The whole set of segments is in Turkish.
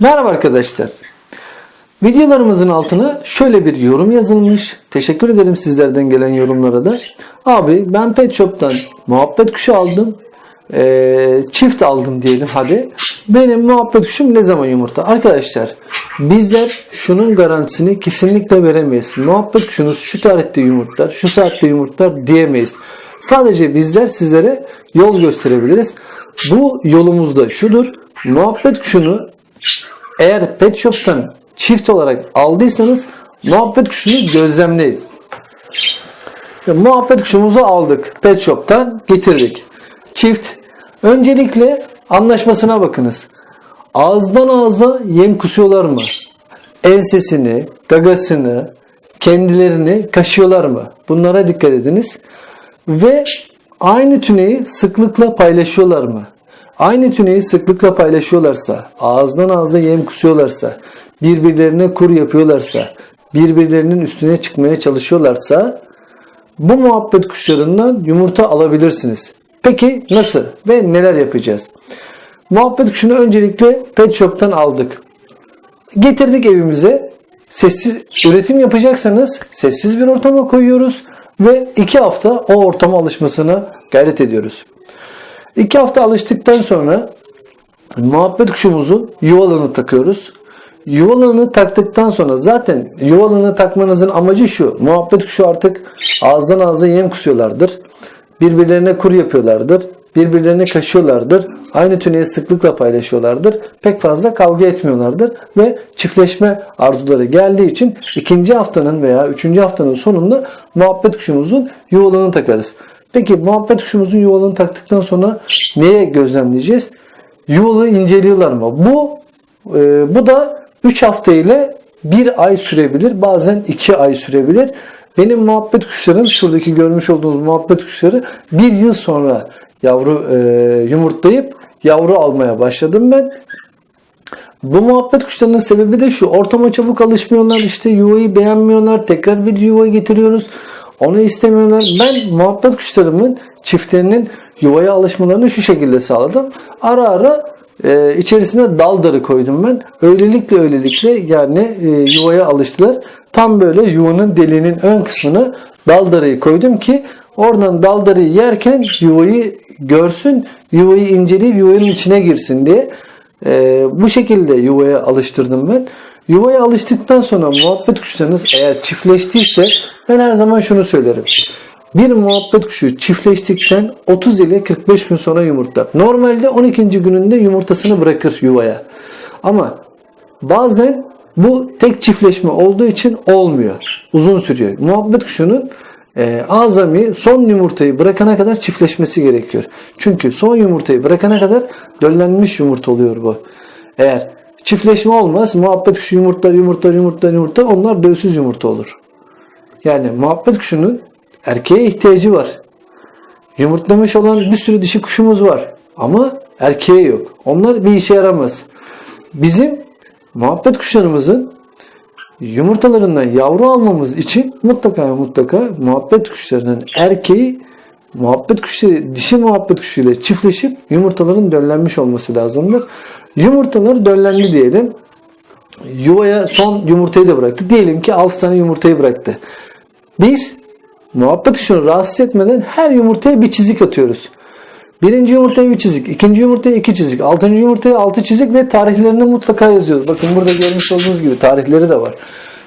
Merhaba arkadaşlar. Videolarımızın altına şöyle bir yorum yazılmış. Teşekkür ederim sizlerden gelen yorumlara da. Abi ben Pet Shop'tan muhabbet kuşu aldım. Ee, çift aldım diyelim hadi. Benim muhabbet kuşum ne zaman yumurta? Arkadaşlar bizler şunun garantisini kesinlikle veremeyiz. Muhabbet kuşunuz şu tarihte yumurtlar, şu saatte yumurtlar diyemeyiz. Sadece bizler sizlere yol gösterebiliriz. Bu yolumuz da şudur. Muhabbet kuşunu eğer pet shop'tan çift olarak aldıysanız muhabbet kuşunu gözlemleyin. Ya, muhabbet kuşumuzu aldık. Pet shop'tan getirdik. Çift. Öncelikle anlaşmasına bakınız. Ağızdan ağza yem kusuyorlar mı? Ensesini, gagasını, kendilerini kaşıyorlar mı? Bunlara dikkat ediniz. Ve aynı tüneyi sıklıkla paylaşıyorlar mı? Aynı tüneyi sıklıkla paylaşıyorlarsa, ağızdan ağza yem kusuyorlarsa, birbirlerine kur yapıyorlarsa, birbirlerinin üstüne çıkmaya çalışıyorlarsa bu muhabbet kuşlarından yumurta alabilirsiniz. Peki nasıl ve neler yapacağız? Muhabbet kuşunu öncelikle pet shop'tan aldık. Getirdik evimize. Sessiz üretim yapacaksanız sessiz bir ortama koyuyoruz ve iki hafta o ortama alışmasına gayret ediyoruz. İki hafta alıştıktan sonra muhabbet kuşumuzun yuvalığını takıyoruz. Yuvalığını taktıktan sonra zaten yuvalığını takmanızın amacı şu. Muhabbet kuşu artık ağızdan ağza yem kusuyorlardır. Birbirlerine kur yapıyorlardır. Birbirlerini kaşıyorlardır. Aynı tüneyi sıklıkla paylaşıyorlardır. Pek fazla kavga etmiyorlardır. Ve çiftleşme arzuları geldiği için ikinci haftanın veya üçüncü haftanın sonunda muhabbet kuşumuzun yuvalığını takarız. Peki muhabbet kuşumuzun yuvalığını taktıktan sonra neye gözlemleyeceğiz? Yuvalığı inceliyorlar mı? Bu e, bu da 3 hafta ile 1 ay sürebilir. Bazen 2 ay sürebilir. Benim muhabbet kuşlarım şuradaki görmüş olduğunuz muhabbet kuşları bir yıl sonra yavru e, yumurtlayıp yavru almaya başladım ben. Bu muhabbet kuşlarının sebebi de şu. Ortama çabuk alışmıyorlar. işte yuvayı beğenmiyorlar. Tekrar bir yuva getiriyoruz. Onu istemiyorlar. Ben muhabbet kuşlarımın çiftlerinin yuvaya alışmalarını şu şekilde sağladım. Ara ara e, içerisine dal darı koydum ben. Öylelikle öylelikle yani e, yuvaya alıştılar. Tam böyle yuvanın deliğinin ön kısmına dal darıyı koydum ki oradan dal darıyı yerken yuvayı görsün, yuvayı inceleyip yuvanın içine girsin diye. E, bu şekilde yuvaya alıştırdım ben. Yuvaya alıştıktan sonra muhabbet kuşlarınız eğer çiftleştiyse ben her zaman şunu söylerim. Bir muhabbet kuşu çiftleştikten 30 ile 45 gün sonra yumurtlar. Normalde 12. gününde yumurtasını bırakır yuvaya. Ama bazen bu tek çiftleşme olduğu için olmuyor. Uzun sürüyor. Muhabbet kuşunun e, azami son yumurtayı bırakana kadar çiftleşmesi gerekiyor. Çünkü son yumurtayı bırakana kadar döllenmiş yumurta oluyor bu. Eğer çiftleşme olmaz, muhabbet kuşu yumurtlar, yumurtlar, yumurtlar, yumurtlar onlar dövsüz yumurta olur. Yani muhabbet kuşunun erkeğe ihtiyacı var. Yumurtlamış olan bir sürü dişi kuşumuz var. Ama erkeğe yok. Onlar bir işe yaramaz. Bizim muhabbet kuşlarımızın yumurtalarından yavru almamız için mutlaka mutlaka muhabbet kuşlarının erkeği muhabbet kuşu dişi muhabbet kuşuyla çiftleşip yumurtaların döllenmiş olması lazımdır. Yumurtaları döllendi diyelim. Yuvaya son yumurtayı da bıraktı. Diyelim ki 6 tane yumurtayı bıraktı. Biz muhabbet kuşunu rahatsız etmeden her yumurtaya bir çizik atıyoruz. Birinci yumurtaya bir çizik, ikinci yumurtaya iki çizik, altıncı yumurtaya altı çizik ve tarihlerini mutlaka yazıyoruz. Bakın burada görmüş olduğunuz gibi tarihleri de var.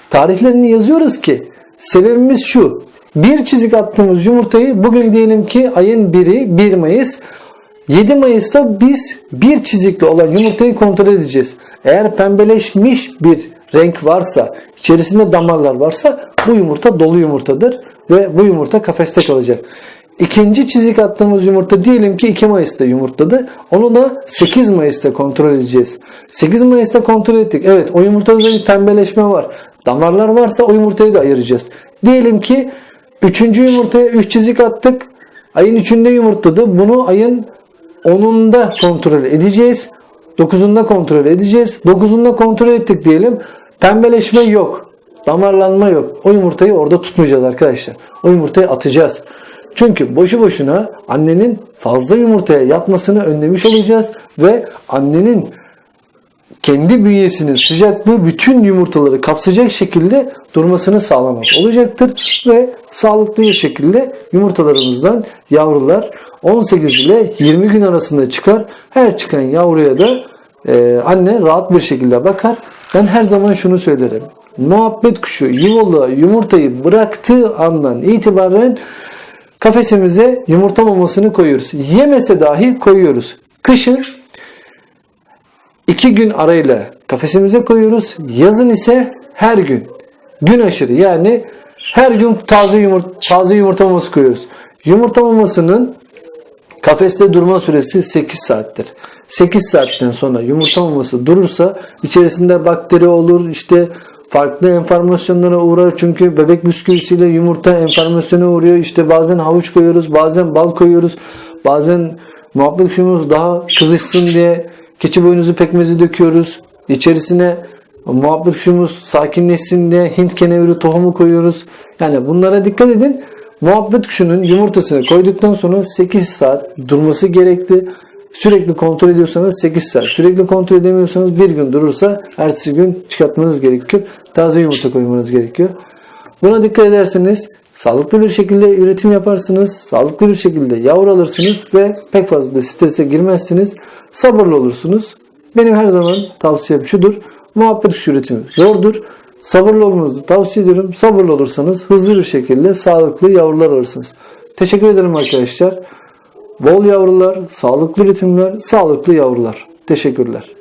Tarihlerini yazıyoruz ki sebebimiz şu. Bir çizik attığımız yumurtayı bugün diyelim ki ayın 1'i 1 Mayıs 7 Mayıs'ta biz bir çizikli olan yumurtayı kontrol edeceğiz. Eğer pembeleşmiş bir renk varsa, içerisinde damarlar varsa bu yumurta dolu yumurtadır ve bu yumurta kafeste kalacak. İkinci çizik attığımız yumurta diyelim ki 2 Mayıs'ta yumurtladı. Onu da 8 Mayıs'ta kontrol edeceğiz. 8 Mayıs'ta kontrol ettik. Evet o yumurtada bir pembeleşme var. Damarlar varsa o yumurtayı da ayıracağız. Diyelim ki 3. yumurtaya 3 çizik attık. Ayın 3'ünde yumurtladı. Bunu ayın 10'unda kontrol edeceğiz. 9'unda kontrol edeceğiz. 9'unda kontrol ettik diyelim. Pembeleşme yok. Damarlanma yok. O yumurtayı orada tutmayacağız arkadaşlar. O yumurtayı atacağız. Çünkü boşu boşuna annenin fazla yumurtaya yatmasını önlemiş olacağız ve annenin kendi bünyesinin sıcaklığı bütün yumurtaları kapsayacak şekilde durmasını sağlamak olacaktır ve sağlıklı bir şekilde yumurtalarımızdan yavrular 18 ile 20 gün arasında çıkar. Her çıkan yavruya da e, anne rahat bir şekilde bakar. Ben her zaman şunu söylerim. Muhabbet kuşu yuvalı yumurtayı bıraktığı andan itibaren kafesimize yumurta mamasını koyuyoruz. Yemese dahi koyuyoruz. Kışın iki gün arayla kafesimize koyuyoruz. Yazın ise her gün. Gün aşırı yani her gün taze yumurta, taze yumurta maması koyuyoruz. Yumurta mamasının kafeste durma süresi 8 saattir. 8 saatten sonra yumurta maması durursa içerisinde bakteri olur işte farklı enformasyonlara uğrar çünkü bebek bisküvisiyle yumurta enformasyona uğruyor. İşte bazen havuç koyuyoruz, bazen bal koyuyoruz, bazen muhabbet kuşumuz daha kızışsın diye keçi boynuzu pekmezi döküyoruz. İçerisine muhabbet kuşumuz sakinleşsin diye Hint keneviri tohumu koyuyoruz. Yani bunlara dikkat edin. Muhabbet kuşunun yumurtasını koyduktan sonra 8 saat durması gerekti. Sürekli kontrol ediyorsanız 8 saat. Sürekli kontrol edemiyorsanız bir gün durursa ertesi gün çıkartmanız gerekiyor. Taze yumurta koymanız gerekiyor. Buna dikkat ederseniz sağlıklı bir şekilde üretim yaparsınız. Sağlıklı bir şekilde yavru alırsınız ve pek fazla da strese girmezsiniz. Sabırlı olursunuz. Benim her zaman tavsiyem şudur. Muhabbet kuşu üretimi zordur. Sabırlı olmanızı tavsiye ediyorum. Sabırlı olursanız hızlı bir şekilde sağlıklı yavrular alırsınız. Teşekkür ederim arkadaşlar. Bol yavrular, sağlıklı üretimler, sağlıklı yavrular. Teşekkürler.